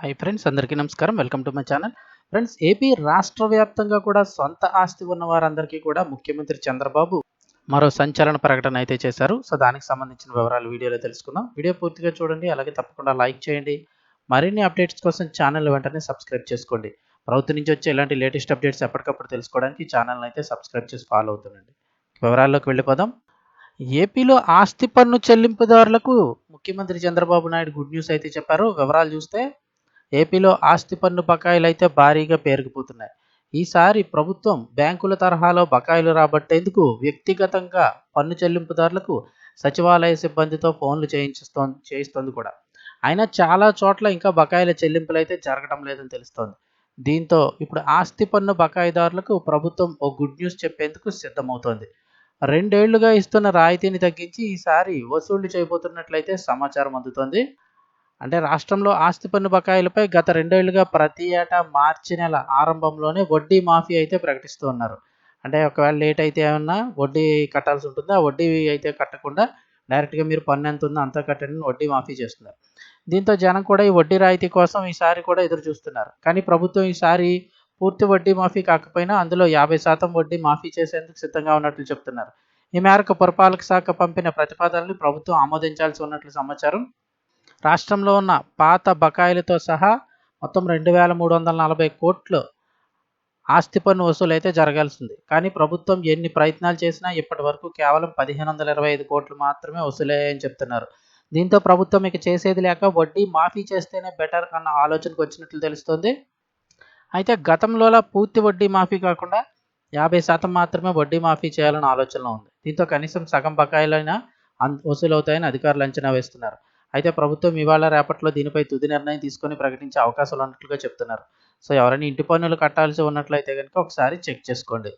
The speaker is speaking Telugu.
హాయ్ ఫ్రెండ్స్ అందరికీ నమస్కారం. Welcome to my channel friends AP రాష్ట్ర వ్యాప్తంగా కూడా సొంత ఆస్తి ఉన్న వారందరికీ కూడా ముఖ్యమంత్రి చంద్రబాబు మరో సంచలన ప్రకటన అయితే చేశారు. సో దానికి సంబంధించిన వివరాలు వీడియోలో తెలుసుకుందాం. వీడియో పూర్తిగా చూడండి అలాగే తప్పకుండా లైక్ చేయండి. మరిన్ని అప్డేట్స్ కోసం ఛానల్ వెంటనే సబ్స్క్రైబ్ చేసుకోండి. ప్రభుత్వం నుంచి వచ్చే ఇలాంటి లేటెస్ట్ అప్డేట్స్ ఎప్పటికప్పుడు తెలుసుకోవడానికి ఛానల్ అయితే సబ్స్క్రైబ్ చేసి ఫాలో అవుతుండండి. వివరాల్లోకి వెళ్ళిపోదాం. ఏపీలో ఆస్తి పన్ను చెల్లింపుదారులకు ముఖ్యమంత్రి చంద్రబాబు నాయుడు గుడ్ న్యూస్ అయితే చెప్పారు. వివరాలు చూస్తే ఏపీలో ఆస్తి పన్ను బకాయిలు అయితే భారీగా పేరుకుపోతున్నాయి. ఈసారి ప్రభుత్వం బ్యాంకుల తరహాలో బకాయిలు రాబట్టేందుకు వ్యక్తిగతంగా పన్ను చెల్లింపుదారులకు సచివాలయ సిబ్బందితో ఫోన్లు చేయించుస్తోంది చేయిస్తోంది కూడా. అయినా చాలా చోట్ల ఇంకా బకాయిల చెల్లింపులు అయితే జరగడం లేదని తెలుస్తోంది. దీంతో ఇప్పుడు ఆస్తి పన్ను బకాయిదారులకు ప్రభుత్వం ఓ గుడ్ న్యూస్ చెప్పేందుకు సిద్ధమవుతోంది. రెండేళ్ళుగా ఇస్తున్న రాయితీని తగ్గించి ఈసారి వసూళ్ళు చేయబోతున్నట్లయితే సమాచారం అందుతోంది. అంటే రాష్ట్రంలో ఆస్తి పన్ను బకాయిలపై గత రెండేళ్ళుగా ప్రతి ఏటా మార్చి నెల ఆరంభంలోనే వడ్డీ మాఫీ అయితే ప్రకటిస్తూ ఉన్నారు. అంటే ఒకవేళ లేట్ అయితే ఏమన్నా వడ్డీ కట్టాల్సి ఉంటుంది? ఆ వడ్డీ అయితే కట్టకుండా డైరెక్ట్గా మీరు పన్ను ఎంత ఉందో అంతా కట్టండి వడ్డీ మాఫీ చేస్తున్నారు. దీంతో జనం కూడా ఈ వడ్డీ రాయితీ కోసం ఈసారి కూడా ఎదురు చూస్తున్నారు. కానీ ప్రభుత్వం ఈసారి పూర్తి వడ్డీ మాఫీ కాకపోయినా అందులో యాభై శాతం వడ్డీ మాఫీ చేసేందుకు సిద్ధంగా ఉన్నట్లు చెప్తున్నారు. ఈ మేరకు పురపాలక శాఖ పంపిన ప్రతిపాదనలు ప్రభుత్వం ఆమోదించాల్సి ఉన్నట్లు సమాచారం రాష్ట్రంలో ఉన్న పాత బకాయిలతో సహా మొత్తం రెండు వేల మూడు వందల నలభై కోట్లు ఆస్తి పన్ను వసూలు అయితే జరగాల్సింది. కానీ ప్రభుత్వం ఎన్ని ప్రయత్నాలు చేసినా ఇప్పటి వరకు కేవలం పదిహేను వందల ఇరవై ఐదు కోట్లు మాత్రమే వసూలయ్యాయని చెప్తున్నారు. దీంతో ప్రభుత్వం ఇక చేసేది లేక వడ్డీ మాఫీ చేస్తేనే బెటర్ అన్న ఆలోచనకు వచ్చినట్లు తెలుస్తోంది. అయితే గతంలోలా పూర్తి వడ్డీ మాఫీ కాకుండా యాభై శాతం మాత్రమే వడ్డీ మాఫీ చేయాలని ఆలోచనలో ఉంది. దీంతో కనీసం సగం బకాయిలైనా వసూలవుతాయని అధికారులు అంచనా వేస్తున్నారు. అయితే ప్రభుత్వం ఇవాళ రేపట్లో దీనిపై తుది నిర్ణయం తీసుకొని ప్రకటించే అవకాశాలు ఉన్నట్లుగా చెప్తున్నారు. సో ఎవరైనా ఇంటి పన్నులు కట్టాల్సి ఉన్నట్లయితే కనుక ఒకసారి చెక్ చేసుకోండి.